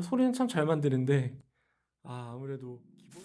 아, 소리는 참 잘 만드는데. 아 아무래도.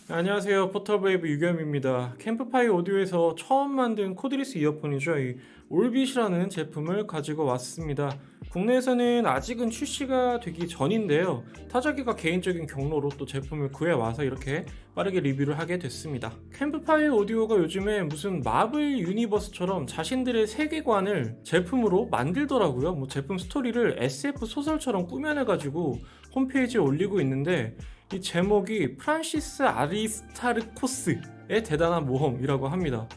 안녕하세요. 포터브웨이브 유겸입니다. 캠프파이 오디오에서 처음 만든 코드리스 이어폰이죠. 이 올빗이라는 제품을 가지고 왔습니다. 국내에서는 아직은 출시가 되기 전인데요. 타자기가 개인적인 경로로 또 제품을 구해와서 이렇게 빠르게 리뷰를 하게 됐습니다. 캠프파이 오디오가 요즘에 무슨 마블 유니버스처럼 자신들의 세계관을 제품으로 만들더라고요. 뭐 제품 스토리를 SF 소설처럼 꾸며내가지고 홈페이지에 올리고 있는데 이 제목이 프란시스 아리스타르코스의 대단한 모험이라고 합니다.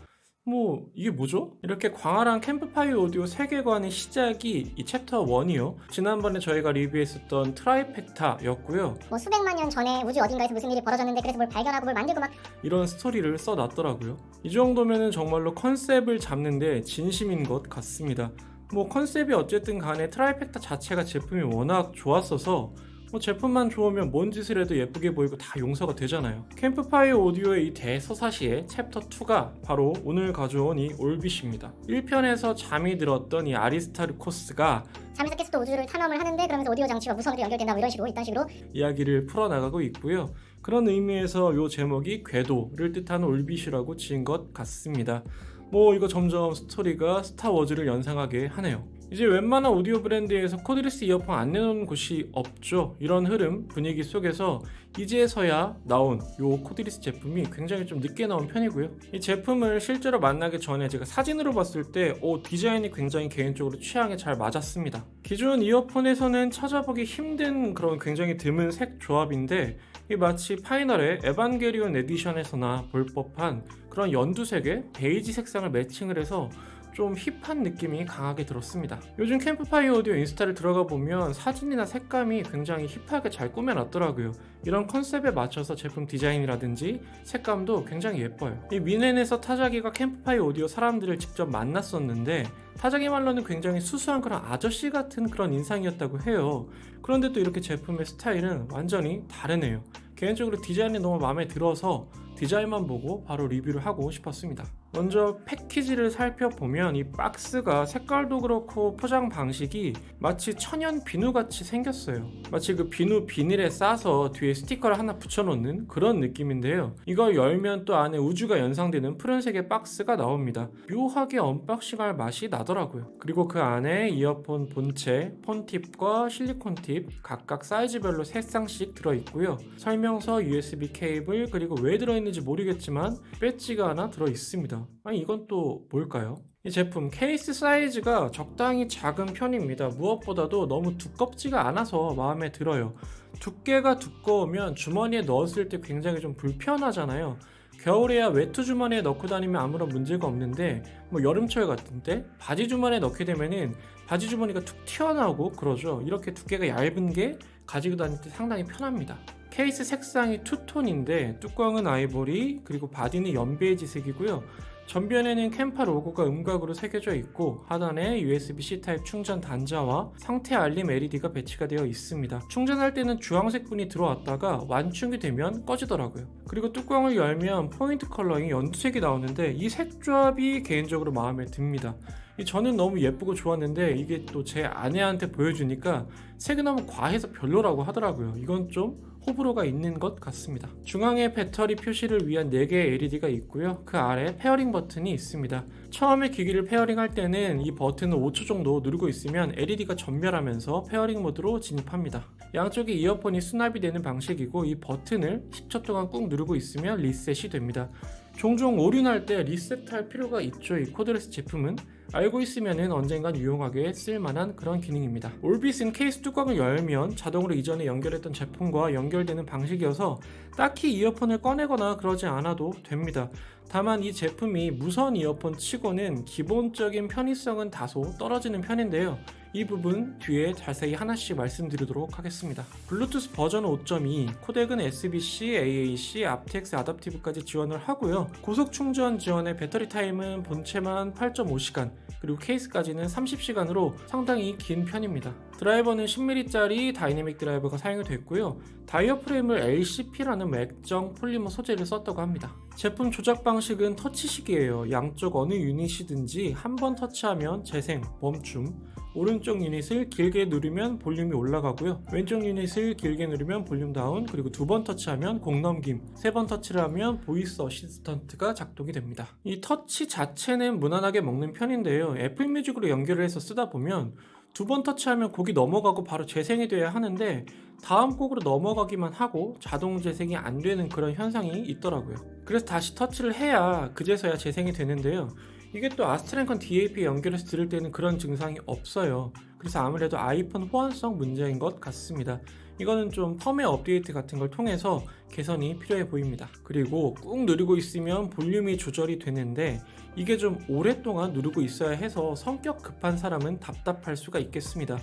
뭐 이게 뭐죠? 이렇게 광활한 캠프파이어 오디오 세계관의 시작이 이 챕터 1이요. 지난번에 저희가 리뷰했었던 트라이펙타였고요. 뭐 수백만 년 전에 우주 어딘가에서 무슨 일이 벌어졌는데 그래서 뭘 발견하고 뭘 만들고 막 이런 스토리를 써놨더라고요. 이 정도면은 정말로 컨셉을 잡는데 진심인 것 같습니다. 뭐 컨셉이 어쨌든 간에 트라이펙타 자체가 제품이 워낙 좋았어서 뭐 제품만 좋으면 뭔 짓을 해도 예쁘게 보이고 다 용서가 되잖아요. 캠프파이어 오디오의 이 대서사시의 챕터 2가 바로 오늘 가져온 이 올빗입니다. 1편에서 잠이 들었던 이 아리스타르코스가 잠에서 깨서 또 우주를 탐험을 하는데 그러면서 오디오 장치와 무선으로 연결된다 뭐 이런 식으로 이딴 식으로 이야기를 풀어나가고 있고요. 그런 의미에서 요 제목이 궤도를 뜻하는 올빗이라고 지은 것 같습니다. 뭐 이거 점점 스토리가 스타워즈를 연상하게 하네요. 이제 웬만한 오디오 브랜드에서 코드리스 이어폰 안 내놓는 곳이 없죠. 이런 흐름, 분위기 속에서 이제서야 나온 요 코드리스 제품이 굉장히 좀 늦게 나온 편이고요. 이 제품을 실제로 만나기 전에 제가 사진으로 봤을 때 오, 디자인이 굉장히 개인적으로 취향에 잘 맞았습니다. 기존 이어폰에서는 찾아보기 힘든 그런 굉장히 드문 색 조합인데 이 마치 파이널의 에반게리온 에디션에서나 볼 법한 그런 연두색의 베이지 색상을 매칭을 해서 좀 힙한 느낌이 강하게 들었습니다. 요즘 캠프파이어 오디오 인스타를 들어가 보면 사진이나 색감이 굉장히 힙하게 잘 꾸며놨더라고요. 이런 컨셉에 맞춰서 제품 디자인이라든지 색감도 굉장히 예뻐요. 이 미넨에서 타자기가 캠프파이어 오디오 사람들을 직접 만났었는데 타자기 말로는 굉장히 수수한 그런 아저씨 같은 그런 인상이었다고 해요. 그런데 또 이렇게 제품의 스타일은 완전히 다르네요. 개인적으로 디자인이 너무 마음에 들어서 디자인만 보고 바로 리뷰를 하고 싶었습니다. 먼저 패키지를 살펴보면 이 박스가 색깔도 그렇고 포장 방식이 마치 천연 비누같이 생겼어요. 마치 그 비누 비닐에 싸서 뒤에 스티커를 하나 붙여놓는 그런 느낌인데요. 이걸 열면 또 안에 우주가 연상되는 푸른색의 박스가 나옵니다. 묘하게 언박싱할 맛이 나더라고요. 그리고 그 안에 이어폰 본체, 폰팁과 실리콘 팁 각각 사이즈별로 3쌍씩 들어있고요. 설명서, USB 케이블, 그리고 왜 들어있는지 모르겠지만 배지가 하나 들어있습니다. 아니 이건 또 뭘까요? 이 제품 케이스 사이즈가 적당히 작은 편입니다. 무엇보다도 너무 두껍지가 않아서 마음에 들어요. 두께가 두꺼우면 주머니에 넣었을 때 굉장히 좀 불편하잖아요. 겨울에야 외투 주머니에 넣고 다니면 아무런 문제가 없는데 뭐 여름철 같은 때 바지 주머니에 넣게 되면은 바지 주머니가 툭 튀어나오고 그러죠. 이렇게 두께가 얇은 게 가지고 다닐 때 상당히 편합니다. 케이스 색상이 투톤인데 뚜껑은 아이보리 그리고 바디는 연베이지색이고요. 전면에는 캠파 로고가 음각으로 새겨져 있고 하단에 USB-C 타입 충전 단자와 상태 알림 LED가 배치가 되어 있습니다. 충전할 때는 주황색 분이 들어왔다가 완충이 되면 꺼지더라고요. 그리고 뚜껑을 열면 포인트 컬러인 연두색이 나오는데 이 색 조합이 개인적으로 마음에 듭니다. 이 저는 너무 예쁘고 좋았는데 이게 또 제 아내한테 보여주니까 색이 너무 과해서 별로라고 하더라고요. 이건 좀 호불호가 있는 것 같습니다. 중앙에 배터리 표시를 위한 4개의 LED가 있고요. 그 아래 페어링 버튼이 있습니다. 처음에 기기를 페어링할 때는 이 버튼을 5초 정도 누르고 있으면 LED가 전멸하면서 페어링 모드로 진입합니다. 양쪽에 이어폰이 수납이 되는 방식이고 이 버튼을 10초 동안 꾹 누르고 있으면 리셋이 됩니다. 종종 오류날 때 리셋할 필요가 있죠. 이 코드레스 제품은 알고 있으면 언젠간 유용하게 쓸만한 그런 기능입니다. 올빗은 케이스 뚜껑을 열면 자동으로 이전에 연결했던 제품과 연결되는 방식이어서 딱히 이어폰을 꺼내거나 그러지 않아도 됩니다. 다만 이 제품이 무선 이어폰 치고는 기본적인 편의성은 다소 떨어지는 편인데요. 이 부분 뒤에 자세히 하나씩 말씀드리도록 하겠습니다. 블루투스 버전 5.2, 코덱은 SBC, AAC, aptX 아답티브까지 지원을 하고요. 고속 충전 지원의 배터리 타임은 본체만 8.5시간, 그리고 케이스까지는 30시간으로 상당히 긴 편입니다. 드라이버는 10mm짜리 다이내믹 드라이버가 사용이 됐고요. 다이어 프레임을 LCP라는 맥정 폴리머 소재를 썼다고 합니다. 제품 조작 방식은 터치식이에요. 양쪽 어느 유닛이든지 한 번 터치하면 재생, 멈춤, 오른쪽 유닛을 길게 누르면 볼륨이 올라가고요. 왼쪽 유닛을 길게 누르면 볼륨 다운, 그리고 두 번 터치하면 공 넘김, 세 번 터치를 하면 보이스 어시스턴트가 작동이 됩니다. 이 터치 자체는 무난하게 먹는 편인데요. 애플 뮤직으로 연결을 해서 쓰다 보면 두 번 터치하면 곡이 넘어가고 바로 재생이 돼야 하는데 다음 곡으로 넘어가기만 하고 자동 재생이 안 되는 그런 현상이 있더라고요. 그래서 다시 터치를 해야 그제서야 재생이 되는데요. 이게 또 아스트랭컨 DAP 연결해서 들을 때는 그런 증상이 없어요. 그래서 아무래도 아이폰 호환성 문제인 것 같습니다. 이거는 좀 펌웨어 업데이트 같은 걸 통해서 개선이 필요해 보입니다. 그리고 꾹 누르고 있으면 볼륨이 조절이 되는데 이게 좀 오랫동안 누르고 있어야 해서 성격 급한 사람은 답답할 수가 있겠습니다.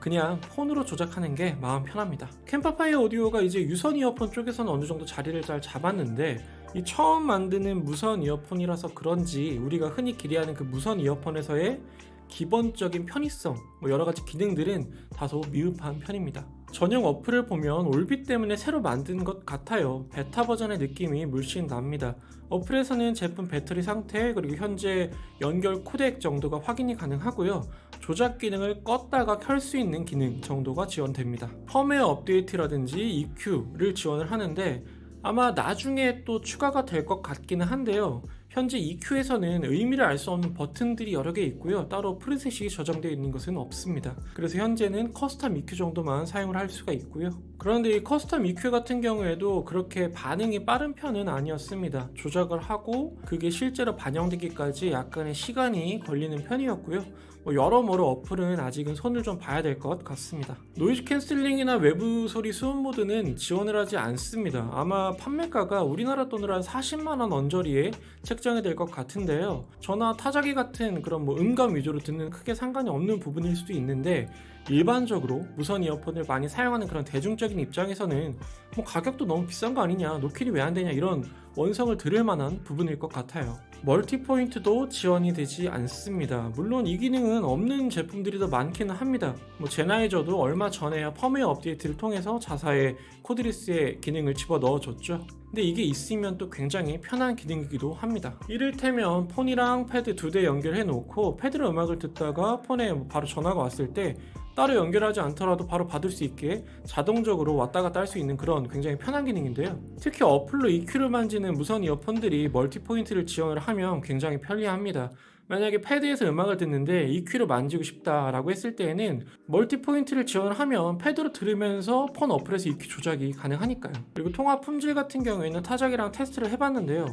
그냥 폰으로 조작하는 게 마음 편합니다. 캠파파이어 오디오가 이제 유선 이어폰 쪽에서는 어느 정도 자리를 잘 잡았는데 이 처음 만드는 무선 이어폰이라서 그런지 우리가 흔히 기대하는 그 무선 이어폰에서의 기본적인 편의성, 뭐 여러 가지 기능들은 다소 미흡한 편입니다. 전용 어플을 보면 올빛 때문에 새로 만든 것 같아요. 베타 버전의 느낌이 물씬 납니다. 어플에서는 제품 배터리 상태 그리고 현재 연결 코덱 정도가 확인이 가능하고요. 조작 기능을 껐다가 켤 수 있는 기능 정도가 지원됩니다. 펌웨어 업데이트라든지 EQ를 지원을 하는데 아마 나중에 또 추가가 될 것 같기는 한데요. 현재 EQ에서는 의미를 알 수 없는 버튼들이 여러 개 있고요. 따로 프리셋이 저장되어 있는 것은 없습니다. 그래서 현재는 커스텀 EQ 정도만 사용을 할 수가 있고요. 그런데 이 커스텀 EQ 같은 경우에도 그렇게 반응이 빠른 편은 아니었습니다. 조작을 하고 그게 실제로 반영되기까지 약간의 시간이 걸리는 편이었고요. 뭐 여러모로 어플은 아직은 손을 좀 봐야 될 것 같습니다. 노이즈 캔슬링이나 외부 소리 수음 모드는 지원을 하지 않습니다. 아마 판매가가 우리나라 돈으로 한 40만 원 언저리에 책정이 될 것 같은데요. 전화 타자기 같은 그런 뭐 음감 위주로 듣는 크게 상관이 없는 부분일 수도 있는데 일반적으로 무선 이어폰을 많이 사용하는 그런 대중적인 입장에서는 뭐 가격도 너무 비싼 거 아니냐, 노킬이 왜 안 되냐 이런 원성을 들을 만한 부분일 것 같아요. 멀티 포인트도 지원이 되지 않습니다. 물론 이 기능은 없는 제품들이 더 많기는 합니다. 뭐 제나이저도 얼마 전에야 펌웨어 업데이트를 통해서 자사의 코드리스의 기능을 집어 넣어줬죠. 근데 이게 있으면 또 굉장히 편한 기능이기도 합니다. 이를테면 폰이랑 패드 두 대 연결해 놓고 패드로 음악을 듣다가 폰에 뭐 바로 전화가 왔을 때 따로 연결하지 않더라도 바로 받을 수 있게 자동적으로 왔다 갔다 할 수 있는 그런 굉장히 편한 기능인데요. 특히 어플로 EQ를 만지는 무선 이어폰들이 멀티 포인트를 지원을 하면 굉장히 편리합니다. 만약에 패드에서 음악을 듣는데 EQ를 만지고 싶다라고 했을 때에는 멀티 포인트를 지원을 하면 패드로 들으면서 폰 어플에서 EQ 조작이 가능하니까요. 그리고 통화 품질 같은 경우에는 타작이랑 테스트를 해봤는데요.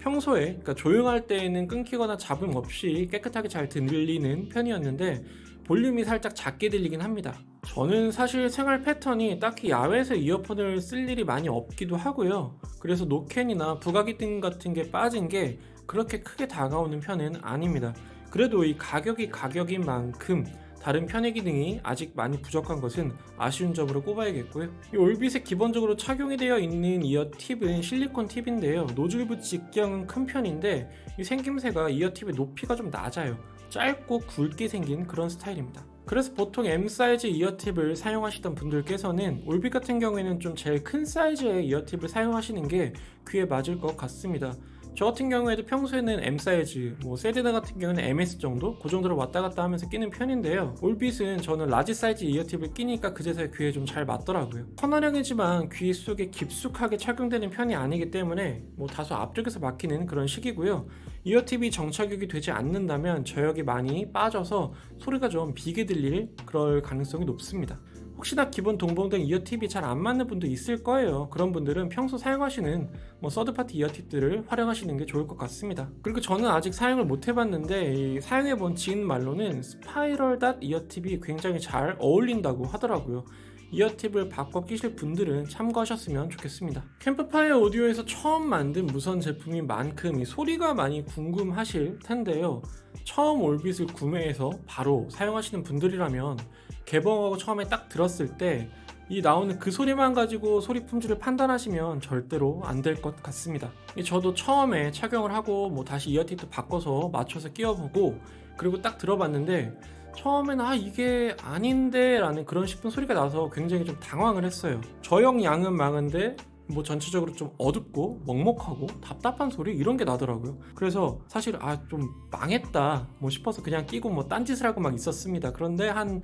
평소에 그러니까 조용할 때에는 끊기거나 잡음 없이 깨끗하게 잘 들리는 편이었는데 볼륨이 살짝 작게 들리긴 합니다. 저는 사실 생활 패턴이 딱히 야외에서 이어폰을 쓸 일이 많이 없기도 하고요. 그래서 노캔이나 부가기 등 같은 게 빠진 게 그렇게 크게 다가오는 편은 아닙니다. 그래도 이 가격이 가격인 만큼 다른 편의 기능이 아직 많이 부족한 것은 아쉬운 점으로 꼽아야겠고요. 이 올빗에 기본적으로 착용이 되어 있는 이어 팁은 실리콘 팁인데요. 노즐 부 직경은 큰 편인데 이 생김새가 이어 팁의 높이가 좀 낮아요. 짧고 굵게 생긴 그런 스타일입니다. 그래서 보통 M 사이즈 이어팁을 사용하시던 분들께서는 올빗 같은 경우에는 좀 제일 큰 사이즈의 이어팁을 사용하시는 게 귀에 맞을 것 같습니다. 저 같은 경우에도 평소에는 M 사이즈, 뭐 세대나 같은 경우는 MS 정도, 그 정도로 왔다 갔다 하면서 끼는 편인데요. 올빗은 저는 라지 사이즈 이어팁을 끼니까 그제서야 귀에 좀 잘 맞더라고요. 선화량이지만 귀 속에 깊숙하게 착용되는 편이 아니기 때문에 뭐 다소 앞쪽에서 막히는 그런 식이고요. 이어팁이 정착이 되지 않는다면 저역이 많이 빠져서 소리가 좀 비게 들릴 그럴 가능성이 높습니다. 혹시나 기본 동봉된 이어팁이 잘 안 맞는 분도 있을 거예요. 그런 분들은 평소 사용하시는 뭐 서드파티 이어팁들을 활용하시는 게 좋을 것 같습니다. 그리고 저는 아직 사용을 못 해봤는데 사용해본 지인 말로는 스파이럴 닷 이어팁이 굉장히 잘 어울린다고 하더라고요. 이어팁을 바꿔 끼실 분들은 참고하셨으면 좋겠습니다. 캠프파이어 오디오에서 처음 만든 무선 제품인 만큼 이 소리가 많이 궁금하실 텐데요. 처음 올빗을 구매해서 바로 사용하시는 분들이라면 개봉하고 처음에 딱 들었을 때 이 나오는 그 소리만 가지고 소리 품질을 판단하시면 절대로 안 될 것 같습니다. 이 저도 처음에 착용을 하고 뭐 다시 이어팁도 바꿔서 맞춰서 끼워보고 그리고 딱 들어봤는데 처음에는 아 이게 아닌데 라는 그런 싶은 소리가 나서 굉장히 좀 당황을 했어요 저형 양은 많은데 뭐 전체적으로 좀 어둡고 먹먹하고 답답한 소리 이런 게 나더라고요 그래서 사실 아 좀 망했다 뭐 싶어서 그냥 끼고 뭐 딴짓을 하고 막 있었습니다 그런데 한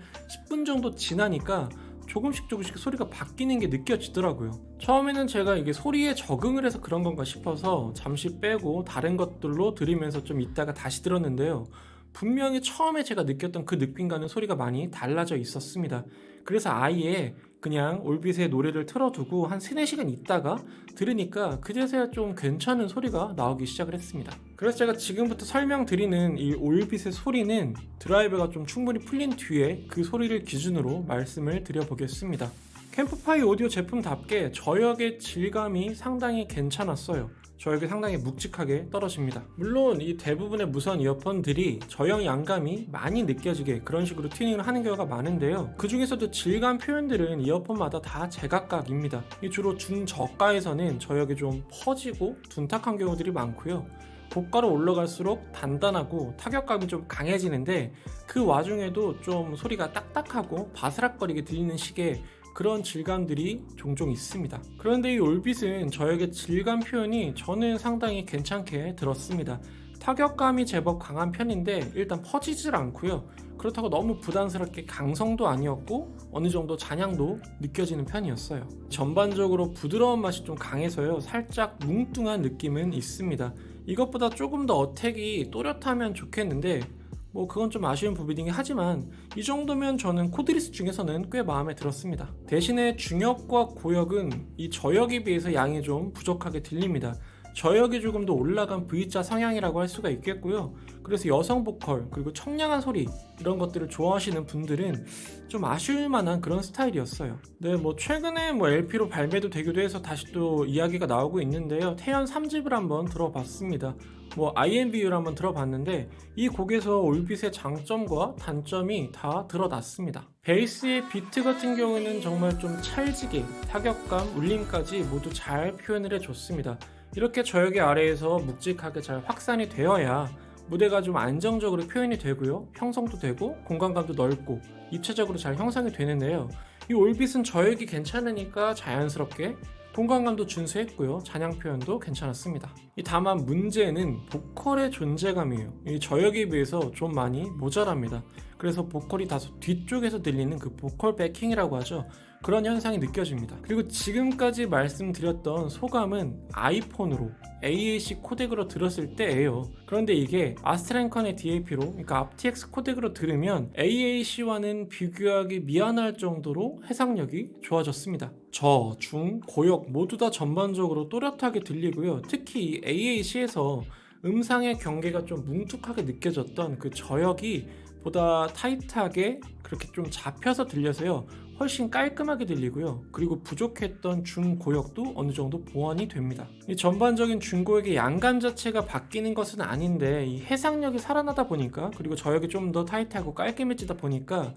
10분 정도 지나니까 조금씩 조금씩 소리가 바뀌는 게 느껴지더라고요. 처음에는 제가 이게 소리에 적응을 해서 그런 건가 싶어서 잠시 빼고 다른 것들로 들으면서 좀 있다가 다시 들었는데요. 분명히 처음에 제가 느꼈던 그 느낌과는 소리가 많이 달라져 있었습니다. 그래서 아예 그냥 올빛의 노래를 틀어두고 한 3, 4시간 있다가 들으니까 그제서야 좀 괜찮은 소리가 나오기 시작을 했습니다. 그래서 제가 지금부터 설명드리는 이 올빛의 소리는 드라이브가 좀 충분히 풀린 뒤에 그 소리를 기준으로 말씀을 드려보겠습니다. 캠프파이 오디오 제품답게 저역의 질감이 상당히 괜찮았어요. 저역이 상당히 묵직하게 떨어집니다. 물론 이 대부분의 무선 이어폰들이 저형 양감이 많이 느껴지게 그런 식으로 튜닝을 하는 경우가 많은데요. 그 중에서도 질감 표현들은 이어폰마다 다 제각각입니다. 이 주로 중저가에서는 저역이 좀 퍼지고 둔탁한 경우들이 많고요. 고가로 올라갈수록 단단하고 타격감이 좀 강해지는데 그 와중에도 좀 소리가 딱딱하고 바스락거리게 들리는 식의 그런 질감들이 종종 있습니다. 그런데 이 올빛은 저에게 질감 표현이 저는 상당히 괜찮게 들었습니다. 타격감이 제법 강한 편인데 일단 퍼지질 않고요. 그렇다고 너무 부담스럽게 강성도 아니었고 어느 정도 잔향도 느껴지는 편이었어요. 전반적으로 부드러운 맛이 좀 강해서요. 살짝 뭉뚱한 느낌은 있습니다. 이것보다 조금 더 어택이 또렷하면 좋겠는데 뭐 그건 좀 아쉬운 부분이긴 하지만 이 정도면 저는 코드리스 중에서는 꽤 마음에 들었습니다. 대신에 중역과 고역은 이 저역에 비해서 양이 좀 부족하게 들립니다. 저역이 조금 더 올라간 V자 성향이라고 할 수가 있겠고요. 그래서 여성 보컬 그리고 청량한 소리 이런 것들을 좋아하시는 분들은 좀 아쉬울 만한 그런 스타일이었어요. 네, 뭐 최근에 뭐 LP로 발매도 되기도 해서 다시 또 이야기가 나오고 있는데요. 태연 3집을 한번 들어봤습니다. 뭐 IMVU를 한번 들어봤는데 이 곡에서 올빛의 장점과 단점이 다 드러났습니다. 베이스의 비트 같은 경우는 정말 좀 찰지게 타격감, 울림까지 모두 잘 표현을 해줬습니다. 이렇게 저역의 아래에서 묵직하게 잘 확산이 되어야 무대가 좀 안정적으로 표현이 되고요. 형성도 되고 공간감도 넓고 입체적으로 잘 형성이 되는데요. 이 올빛은 저역이 괜찮으니까 자연스럽게 공간감도 준수했고요. 잔향 표현도 괜찮았습니다. 이 다만 문제는 보컬의 존재감이에요. 이 저역에 비해서 좀 많이 모자랍니다. 그래서 보컬이 다소 뒤쪽에서 들리는 그 보컬 백킹이라고 하죠. 그런 현상이 느껴집니다. 그리고 지금까지 말씀드렸던 소감은 아이폰으로 AAC 코덱으로 들었을 때예요. 그런데 이게 아스트랭컨의 DAP로, 그러니까 aptX 코덱으로 들으면 AAC와는 비교하기 미안할 정도로 해상력이 좋아졌습니다. 저, 중, 고역 모두 다 전반적으로 또렷하게 들리고요. 특히 AAC에서 음상의 경계가 좀 뭉툭하게 느껴졌던 그 저역이 보다 타이트하게 그렇게 좀 잡혀서 들려서요. 훨씬 깔끔하게 들리고요. 그리고 부족했던 중고역도 어느 정도 보완이 됩니다. 이 전반적인 중고역의 양감 자체가 바뀌는 것은 아닌데 이 해상력이 살아나다 보니까 그리고 저역이 좀 더 타이트하고 깔끔해지다 보니까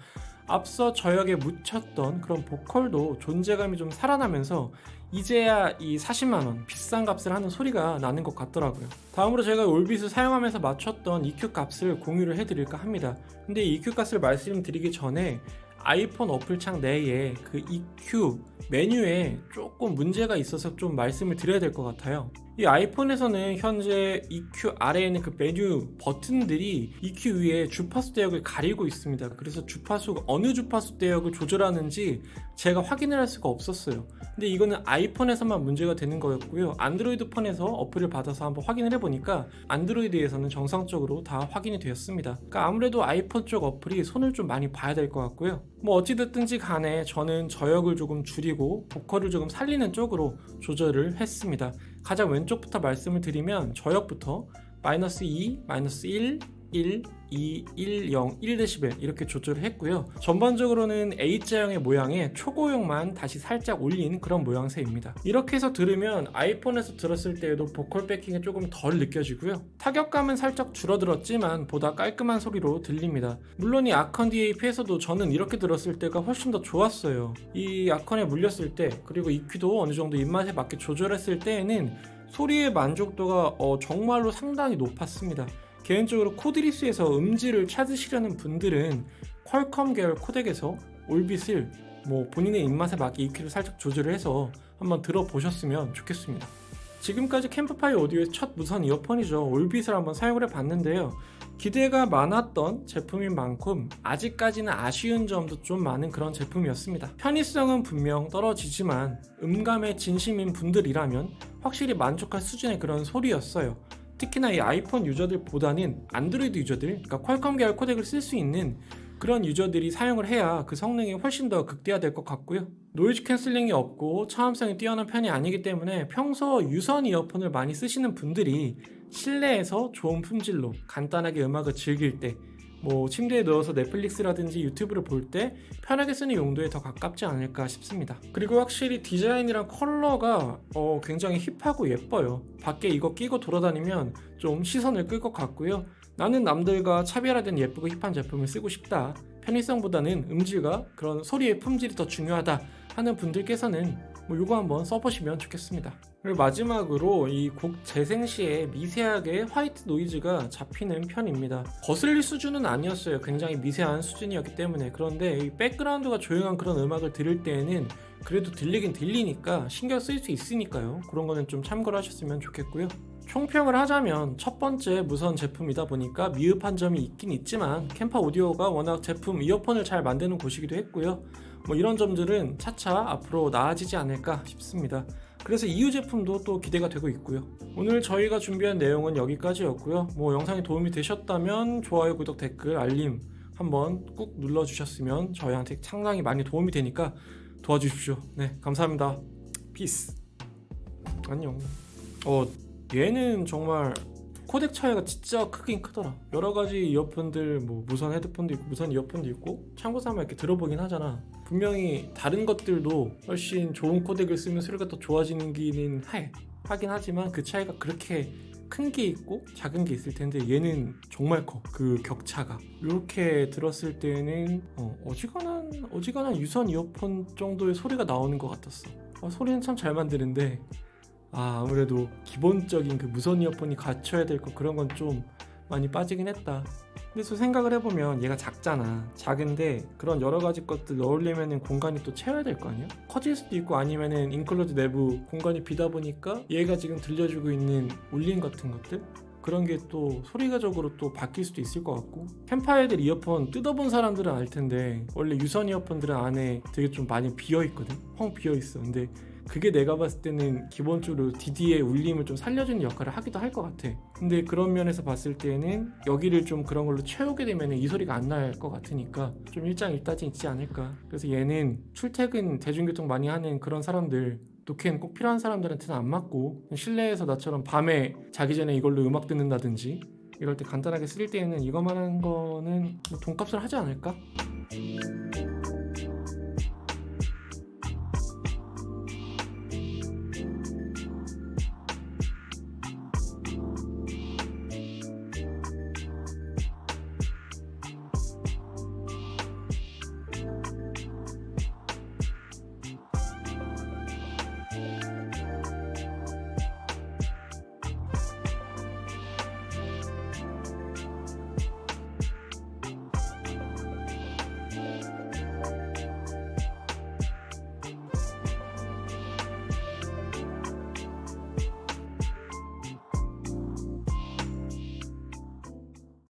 앞서 저역에 묻혔던 그런 보컬도 존재감이 좀 살아나면서 이제야 이 40만원 비싼 값을 하는 소리가 나는 것 같더라고요. 다음으로 제가 올빗을 사용하면서 맞췄던 EQ 값을 공유를 해드릴까 합니다. 근데 이 EQ 값을 말씀드리기 전에 아이폰 어플 창 내에 그 EQ 메뉴에 조금 문제가 있어서 좀 말씀을 드려야 될 것 같아요. 이 아이폰에서는 현재 EQ 아래에 있는 그 메뉴 버튼들이 EQ 위에 주파수 대역을 가리고 있습니다. 그래서 주파수 어느 주파수 대역을 조절하는지 제가 확인을 할 수가 없었어요. 근데 이거는 아이폰에서만 문제가 되는 거였고요. 안드로이드 폰에서 어플을 받아서 한번 확인을 해보니까 안드로이드에서는 정상적으로 다 확인이 되었습니다. 그러니까 아무래도 아이폰 쪽 어플이 손을 좀 많이 봐야 될 것 같고요. 뭐 어찌됐든지 간에 저는 저역을 조금 줄이고 보컬을 조금 살리는 쪽으로 조절을 했습니다. 가장 왼쪽부터 말씀을 드리면 저역부터 마이너스 2, 마이너스 1, 1, 2, 1, 0, 1dB 이렇게 조절을 했고요. 전반적으로는 A자형의 모양에 초고역만 다시 살짝 올린 그런 모양새입니다. 이렇게 해서 들으면 아이폰에서 들었을 때에도 보컬 백킹이 조금 덜 느껴지고요. 타격감은 살짝 줄어들었지만 보다 깔끔한 소리로 들립니다. 물론 이 아컨 DAP에서도 저는 이렇게 들었을 때가 훨씬 더 좋았어요. 이 아컨에 물렸을 때 그리고 EQ도 어느 정도 입맛에 맞게 조절했을 때에는 소리의 만족도가 어, 정말로 상당히 높았습니다. 개인적으로 코드리스에서 음질을 찾으시려는 분들은 퀄컴 계열 코덱에서 올빗을 뭐 본인의 입맛에 맞게 EQ를 살짝 조절을 해서 한번 들어보셨으면 좋겠습니다. 지금까지 캠프파이어 오디오의 첫 무선 이어폰이죠. 올빗을 한번 사용을 해봤는데요. 기대가 많았던 제품인 만큼 아직까지는 아쉬운 점도 좀 많은 그런 제품이었습니다. 편의성은 분명 떨어지지만 음감에 진심인 분들이라면 확실히 만족할 수준의 그런 소리였어요. 특히나 이 아이폰 유저들보다는 안드로이드 유저들, 그러니까 퀄컴 계열 코덱을 쓸 수 있는 그런 유저들이 사용을 해야 그 성능이 훨씬 더 극대화될 것 같고요. 노이즈 캔슬링이 없고 차음성이 뛰어난 편이 아니기 때문에 평소 유선 이어폰을 많이 쓰시는 분들이 실내에서 좋은 품질로 간단하게 음악을 즐길 때, 뭐 침대에 누워서 넷플릭스라든지 유튜브를 볼 때 편하게 쓰는 용도에 더 가깝지 않을까 싶습니다. 그리고 확실히 디자인이랑 컬러가 어, 굉장히 힙하고 예뻐요. 밖에 이거 끼고 돌아다니면 좀 시선을 끌 것 같고요. 나는 남들과 차별화된 예쁘고 힙한 제품을 쓰고 싶다. 편의성보다는 음질과 그런 소리의 품질이 더 중요하다 하는 분들께서는 뭐 이거 한번 써보시면 좋겠습니다. 그리고 마지막으로 이 곡 재생 시에 미세하게 화이트 노이즈가 잡히는 편입니다. 거슬릴 수준은 아니었어요. 굉장히 미세한 수준이었기 때문에 그런데 이 백그라운드가 조용한 그런 음악을 들을 때에는 그래도 들리긴 들리니까 신경 쓸 수 있으니까요. 그런 거는 좀 참고를 하셨으면 좋겠고요. 총평을 하자면 첫 번째 무선 제품이다 보니까 미흡한 점이 있긴 있지만 캠파 오디오가 워낙 제품 이어폰을 잘 만드는 곳이기도 했고요. 뭐 이런 점들은 차차 앞으로 나아지지 않을까 싶습니다. 그래서 이후 제품도 또 기대가 되고 있고요. 오늘 저희가 준비한 내용은 여기까지였고요. 뭐 영상이 도움이 되셨다면 좋아요, 구독, 댓글, 알림 한번 꾹 눌러주셨으면 저희한테 상당히 많이 도움이 되니까 도와주십시오. 네, 감사합니다. 피스. 안녕. 어, 얘는 정말 코덱 차이가 진짜 크긴 크더라. 여러 가지 이어폰들 뭐 무선 헤드폰도 있고 무선 이어폰도 있고 참고 삼아 이렇게 들어보긴 하잖아. 분명히 다른 것들도 훨씬 좋은 코덱을 쓰면 소리가 더 좋아지는 기는 해. 하긴 하지만 그 차이가 그렇게 큰 게 있고 작은 게 있을 텐데 얘는 정말 커. 그 격차가. 이렇게 들었을 때는 어, 어지간한 어지간한 유선 이어폰 정도의 소리가 나오는 것 같았어. 아, 소리는 참 잘 만드는데 아 아무래도 기본적인 그 무선 이어폰이 갖춰야 될거 그런 건 좀 많이 빠지긴 했다. 근데 또 생각을 해보면 얘가 작잖아. 작은데 그런 여러 가지 것들 넣으려면은 공간이 또 채워야 될 거 아니야? 커질 수도 있고 아니면은 인클로드 내부 공간이 비다 보니까 얘가 지금 들려주고 있는 울림 같은 것들 그런 게 또 소리가적으로 또 바뀔 수도 있을 것 같고 캠파이들 이어폰 뜯어본 사람들은 알 텐데 원래 유선 이어폰들은 안에 되게 좀 많이 비어 있거든 텅 비어 있어 근데 그게 내가 봤을 때는 기본적으로 DD의 울림을 좀 살려주는 역할을 하기도 할 것 같아. 근데 그런 면에서 봤을 때는 여기를 좀 그런 걸로 채우게 되면 이 소리가 안 날 것 같으니까 좀 일장일단이 있지 않을까. 그래서 얘는 출퇴근 대중교통 많이 하는 그런 사람들 노캔 꼭 필요한 사람들한테는 안 맞고 실내에서 나처럼 밤에 자기 전에 이걸로 음악 듣는다든지 이럴 때 간단하게 쓸 때에는 이것만 한 거는 뭐 돈값을 하지 않을까?